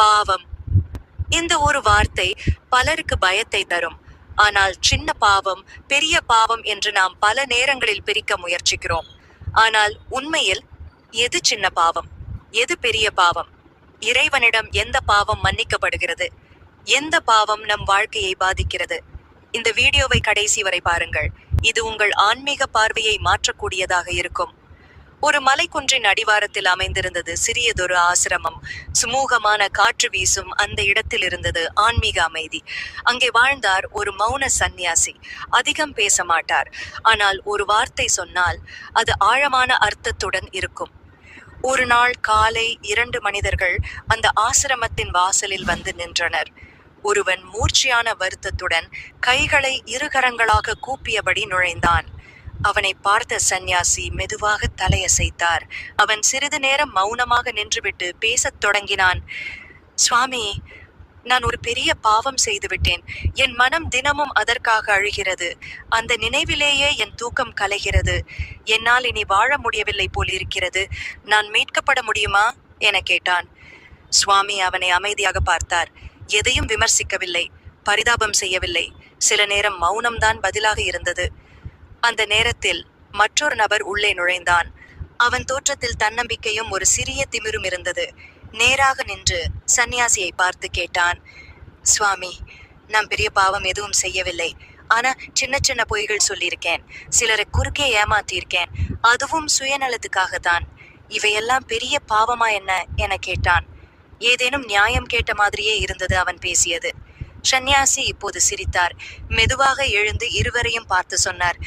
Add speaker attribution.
Speaker 1: பாவம். இந்த ஒரு வார்த்தை பலருக்கு பயத்தை தரும். ஆனால் சின்ன பாவம் பெரிய பாவம் என்று நாம் பல நேரங்களில் பிரிக்க முயற்சிக்கிறோம். ஆனால் உண்மையில் எது சின்ன பாவம்? எது பெரிய பாவம்? இறைவனிடம் எந்த பாவம் மன்னிக்கப்படுகிறது? எந்த பாவம் நம் வாழ்க்கையை பாதிக்கிறது? இந்த வீடியோவை கடைசி வரை பாருங்கள். இது உங்கள் ஆன்மீக பார்வையை மாற்றக்கூடியதாக இருக்கும். ஒரு மலைக்குன்றின் அடிவாரத்தில் அமைந்திருந்தது சிறியதொரு ஆசிரமம். சுமூகமான காற்று வீசும் அந்த இடத்தில் இருந்தது ஆன்மீக அமைதி. அங்கே வாழ்ந்தார் ஒரு மௌன சந்நியாசி. அதிகம் பேச மாட்டார். ஆனால் ஒரு வார்த்தை சொன்னால் அது ஆழமான அர்த்தத்துடன் இருக்கும். ஒரு நாள் காலை இரண்டு மனிதர்கள் அந்த ஆசிரமத்தின் வாசலில் வந்து நின்றனர். ஒருவன் மூர்ச்சியான வருத்தத்துடன் கைகளை இருகரங்களாக கூப்பியபடி நுழைந்தான். அவனை பார்த்த சந்நியாசி மெதுவாக தலையசைத்தார். அவன் சிறிது நேரம் மௌனமாக நின்றுவிட்டு பேசத் தொடங்கினான். சுவாமி நான் ஒரு பெரிய பாவம் செய்துவிட்டேன் என் மனம் தினமும் அதற்காக அழுகிறது. அந்த நினைவிலேயே என் தூக்கம் கலைகிறது. என்னால் இனி வாழ முடியவில்லை போல் இருக்கிறது. நான் மீட்கப்பட முடியுமா? என கேட்டான். சுவாமி அவனை அமைதியாக பார்த்தார். எதையும் விமர்சிக்கவில்லை. பரிதாபம் செய்யவில்லை. சில நேரம் மௌனம்தான் பதிலாக இருந்தது. அந்த நேரத்தில் மற்றொரு நபர் உள்ளே நுழைந்தான். அவன் தோற்றத்தில் தன்னம்பிக்கையும் ஒரு சிறிய திமிரும் இருந்தது. நேராக நின்று சந்நியாசியை பார்த்து கேட்டான் சுவாமி நான் பெரிய பாவம் எதுவும் செய்யவில்லை. ஆனா சின்ன சின்ன பொய்கள் சொல்லியிருக்கேன். சிலரை குறுக்கே ஏமாத்தியிருக்கேன். அதுவும் சுயநலத்துக்காகத்தான். இவையெல்லாம் பெரிய பாவமா என்ன? என கேட்டான். ஏதேனும் நியாயம் கேட்ட மாதிரியே இருந்தது அவன் பேசியது. சந்நியாசி இப்போது சிரித்தார். மெதுவாக எழுந்து இருவரையும் பார்த்து சொன்னார்